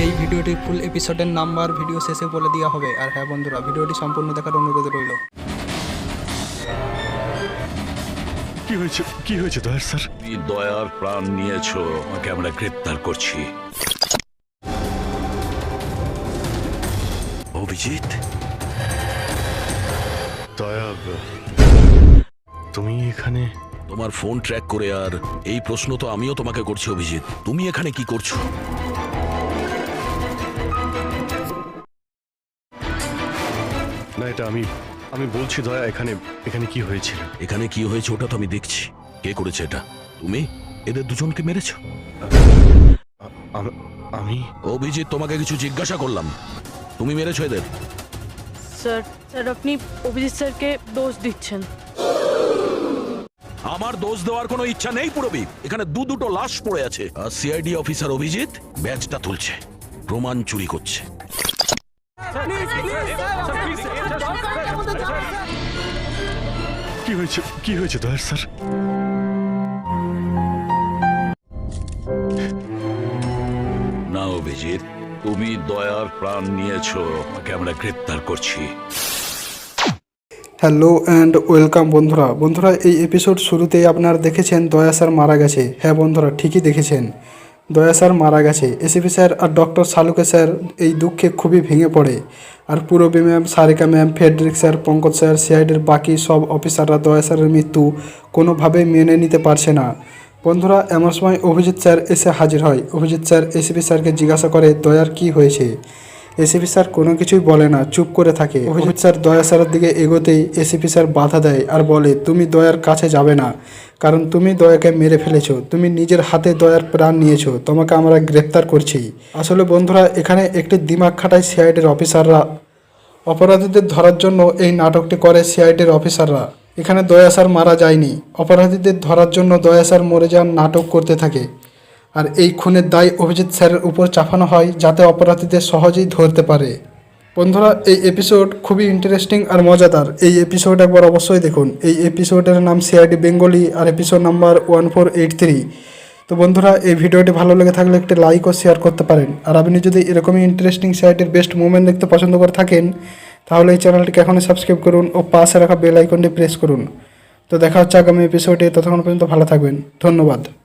এই ভিডিওটির ফুল এপিসোডের নাম্বার ভিডিও শেষে বলে দেওয়া হবে। আর হ্যাঁ বন্ধুরা ভিডিওটি সম্পূর্ণ দেখার অনুরোধ রইল। কি হয়েছে? কি হয়েছে দয়ার স্যার? তুমি দয়ার প্রাণ নিয়েছো আমাকে আমরা গ্রেপ্তার করছি। অভিজিৎ? দয়া তুমি এখানে? তোমার ফোন ট্র্যাক করে আর এই প্রশ্ন তো আমিও তোমাকে করছি অভিজিৎ। তুমি এখানে কি করছ? না এটা আমি আমি বলছি দয়া এখানে এখানে কি হয়েছিল? এখানে কি হয়েছে ওটা তো আমি দেখছি। কে করেছে এটা? তুমি? এদের দুজনকে মেরেছো? আমি অভিজিৎ তোমাকে কিছু জিজ্ঞাসা করলাম। তুমি মেরেছো এদের? স্যার স্যার আপনি অভিজিৎ স্যারকে দোষ দিচ্ছেন। আমার দোষ দেওয়ার কোনো ইচ্ছা নেই পুরবি। এখানে দু দুটো লাশ পড়ে আছে। আর সিআইডি অফিসার অভিজিৎ ব্যাচটা তুলছে। প্রমাণ চুরি করছে। কি হয়েছে কি হয়েছে দয়ার স্যার না অভিজিৎ তুমি দয়ার প্রাণ নিয়েছো। আমাকে আমরা গ্রেপ্তার করছি। হ্যালো অ্যান্ড ওয়েলকাম বন্ধুরা। বন্ধুরা এই এপিসোড শুরুতেই আপনারা দেখেছেন দয়া স্যার মারা গেছে। হ্যাঁ বন্ধুরা ঠিকই দেখেছেন। দয়া স্যার মারা গেছে। এসিপি স্যার আর ডক্টর শালুকে স্যার এই দুঃখে খুবই ভেঙে পড়ে। আর Purvi ma'am, Sarika ma'am, Frederick sir, Pankaj sir, সিআইডির বাকি সব অফিসাররা দয়া স্যারের মৃত্যু কোনোভাবেই মেনে নিতে পারছে না। বন্ধুরা, এমন সময় অভিজিৎ স্যার এসে হাজির হয়। অভিজিৎ স্যার এসিপি স্যারকে জিজ্ঞাসা করে, দয়ার কি হয়েছে? এসিপি স্যার কোনো কিছুই বলে না, চুপ করে থাকে। অভিজিৎ স্যার দয়া স্যারের দিকে এগোতেই এসিপি স্যার বাধা দেয় আর বলে, তুমি দয়ার কাছে যাবে না, কারণ তুমি দয়াকে মেরে ফেলেছো, তুমি নিজের হাতে দয়ার প্রাণ নিয়েছো, তোমাকে আমরা গ্রেপ্তার করছি। আসলে বন্ধুরা, এখানে একটি দিমাগ খাটায় সিআইডির অফিসাররা। অপরাধীদের ধরার জন্য এই নাটকটি করে সিআইডির অফিসাররা। এখানে দয়া স্যার মারা যায়নি। অপরাধীদের ধরার জন্য দয়া স্যার মরে যাওয়ার নাটক করতে থাকে। আর এই খুনের দায় অভিজিৎ স্যারের উপর চাপানো হয় যাতে অপরাধীদের সহজেই ধরতে পারে। বন্ধুরা, এই এপিসোড খুবই ইন্টারেস্টিং আর মজাদার। এই এপিসোড একবার অবশ্যই দেখুন। এই এপিসোডের নাম সিআইডি বেঙ্গলি আর episode number one four eight three তো বন্ধুরা, এই ভিডিওটি ভালো লেগে থাকলে একটি লাইক ও শেয়ার করতে পারেন। আর আপনি যদি এরকমই ইন্টারেস্টিং সাইটের বেস্ট মুভমেন্ট দেখতে পছন্দ করে থাকেন, তাহলে এই চ্যানেলটিকে এখনই সাবস্ক্রাইব করুন ও পাশে রাখা বেল আইকনটি প্রেস করুন। তো দেখা হচ্ছে আগামী এপিসোডে ততক্ষণ পর্যন্ত ভালো থাকবেন। ধন্যবাদ।